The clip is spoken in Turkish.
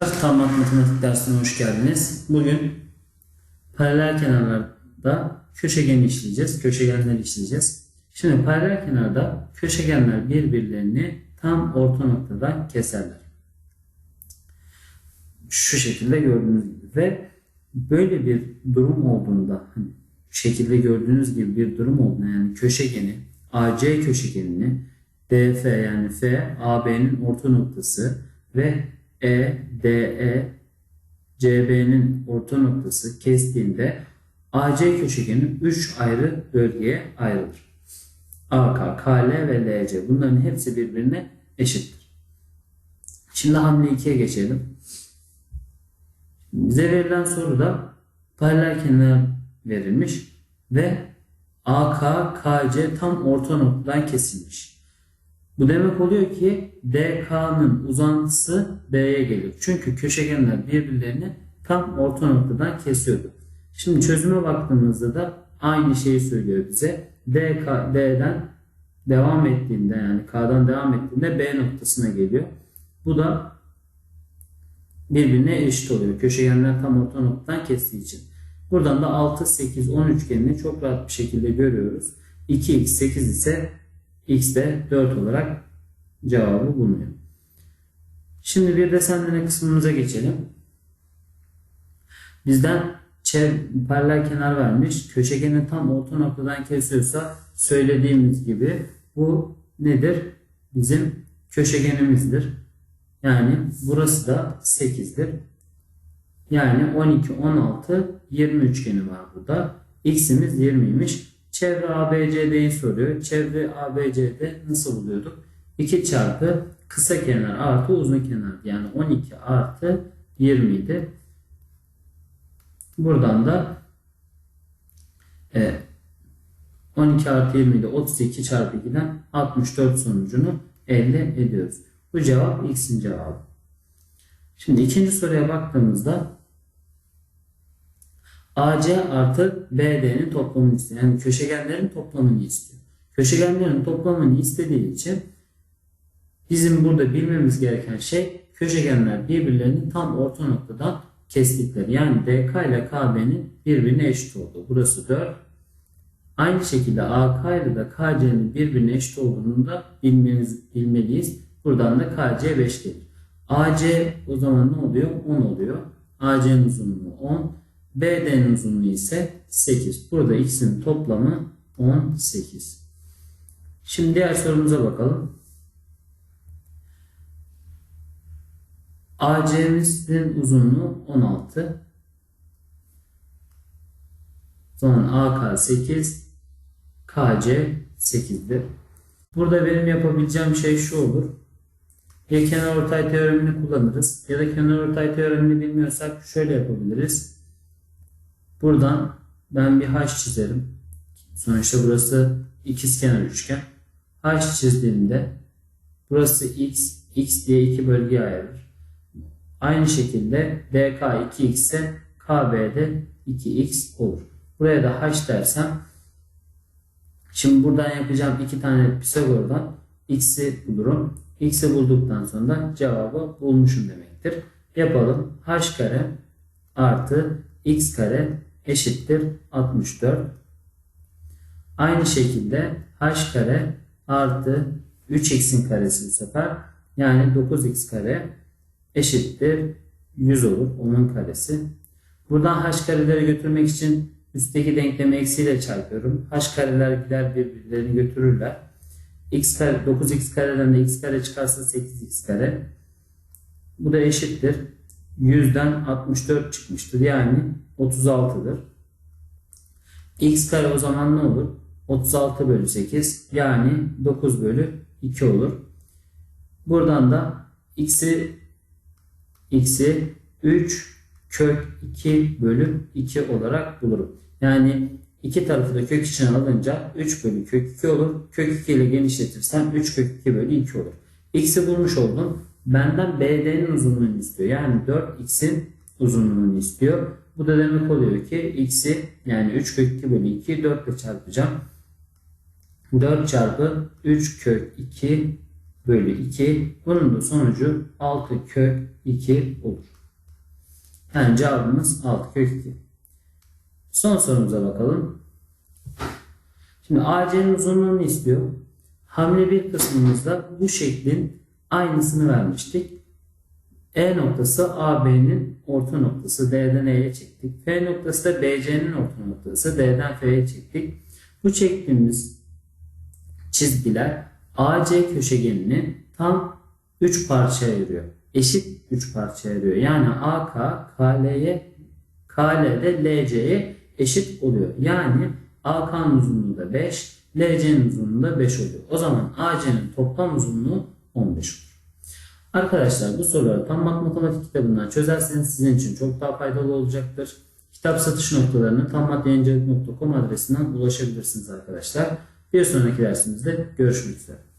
Tam matematik dersine hoş geldiniz. Bugün paralel kenarlarda köşegeni işleyeceğiz. Köşegenleri işleyeceğiz. Şimdi paralel kenarda köşegenler birbirlerini tam orta noktadan keserler. Şu şekilde gördüğünüz gibi ve böyle bir durum olduğunda hani şekilde gördüğünüz gibi bir durum olduğunda yani köşegeni AC köşegenini DF yani F AB'nin orta noktası ve E, DE, CB'nin orta noktası kestiğinde AC köşegeni 3 ayrı bölgeye ayrılır. AK, KL ve LC bunların hepsi birbirine eşittir. Şimdi hamle 2'ye geçelim. Bize verilen soruda paralel kenar verilmiş ve AK, KC tam orta noktadan kesilmiş. Bu demek oluyor ki DK'nın uzantısı B'ye geliyor. Çünkü köşegenler birbirlerini tam orta noktadan kesiyordu. Şimdi çözüme baktığımızda da aynı şeyi söylüyor bize. DK, D'den devam ettiğinde yani K'dan devam ettiğinde B noktasına geliyor. Bu da birbirine eşit oluyor. Köşegenler tam orta noktadan kestiği için. Buradan da 6, 8, 10 üçgenini çok rahat bir şekilde görüyoruz. 2x, 8 ise x de 4 olarak cevabı bulunuyor. Şimdi bir desenleme kısmımıza geçelim. Bizden çev paralel kenar vermiş. Köşegenin tam orta noktadan kesiyorsa söylediğimiz gibi bu nedir? Bizim köşegenimizdir. Yani burası da 8'dir. Yani 12, 16, 20 üçgeni var burada. X'imiz 20'ymiş. Çevre ABCD'yi soruyor. Çevre ABCD nasıl buluyorduk? 2 çarpı kısa kenar artı uzun kenar. Yani 12 artı 20 idi. Buradan da e, 12 artı 20 ile 32 çarpı 2'den 64 sonucunu elde ediyoruz. Bu cevap X'in cevabı. Şimdi ikinci soruya baktığımızda AC artı BD'nin toplamını istiyor. Yani köşegenlerin toplamını istiyor. Köşegenlerin toplamını istediği için bizim burada bilmemiz gereken şey köşegenler birbirlerinin tam orta noktadan kestikleri. Yani DK ile KB'nin birbirine eşit olduğu. Burası 4. Aynı şekilde AK ile de KC'nin birbirine eşit olduğunu da bilmeniz, bilmeliyiz. Buradan da KC 5 gelir. AC o zaman ne oluyor? 10 oluyor. AC'nin uzunluğu 10. BD'nin uzunluğu ise 8. Burada x'in toplamı 18. Şimdi diğer sorumuza bakalım. AC'mizin uzunluğu 16. Sonra AK 8, KC 8'dir. Burada benim yapabileceğim şey şu olur. Ya kenar ortay teoremini kullanırız ya da kenar ortay teoremini bilmiyorsak şöyle yapabiliriz. Buradan ben bir haş çizerim. Sonuçta burası ikizkenar üçgen. Haş çizdiğimde burası x, x diye iki bölgeye ayırır. Aynı şekilde dk 2x ise kb'de 2x olur. Buraya da h dersem şimdi buradan yapacağım iki tane Pisagor'dan x'i bulurum. x'i bulduktan sonra cevabı bulmuşum demektir. Yapalım. h kare artı x kare eşittir 64. Aynı şekilde h kare artı 3x'in karesi bu sefer yani 9x kare eşittir 100 olur. Onun karesi. Buradan h kareleri götürmek için üstteki denklemi eksiyle çarpıyorum. h kareler gider birbirlerini götürürler. x kare 9x kareden de x kare çıkarsa 8x kare. Bu da eşittir. 100'den 64 çıkmıştır. Yani 36'dır. x kare o zaman ne olur? 36 bölü 8 yani 9 bölü 2 olur. Buradan da x'i x'i 3 kök 2 bölü 2 olarak bulurum. Yani iki tarafı da kök içine alınca 3 bölü kök 2 olur. Kök 2 ile genişletirsem 3 kök 2 bölü 2 olur. X'i bulmuş oldum. Benden BD'nin uzunluğunu istiyor. Yani 4x'in uzunluğunu istiyor. Bu da demek oluyor ki x'i yani 3 kök 2 bölü 2 4 ile çarpacağım. 4 çarpı 3 kök 2 bölü 2. Bunun da sonucu 6 kök 2 olur. Yani cevabımız 6 kök 2. Son sorumuza bakalım. Şimdi AC'nin uzunluğunu istiyor. Hamle bir kısmımızda bu şeklin aynısını vermiştik. E noktası AB'nin orta noktası D'den E'ye çektik. F noktası da BC'nin orta noktası D'den F'ye çektik. Bu çektiğimiz çizgiler AC köşegenini tam 3 parçaya ayırıyor. Eşit 3 parçaya ayırıyor. Yani AK KL'ye KL'de LC'ye eşit oluyor. Yani AK'nın uzunluğu da 5, LC'nin uzunluğu da 5 oluyor. O zaman AC'nin toplam uzunluğu 15 olur. Arkadaşlar bu soruları tam matematik kitabından çözerseniz sizin için çok daha faydalı olacaktır. Kitap satış noktalarını tammatyayıncılık.com adresinden ulaşabilirsiniz arkadaşlar. Bir sonraki dersimizde görüşmek üzere.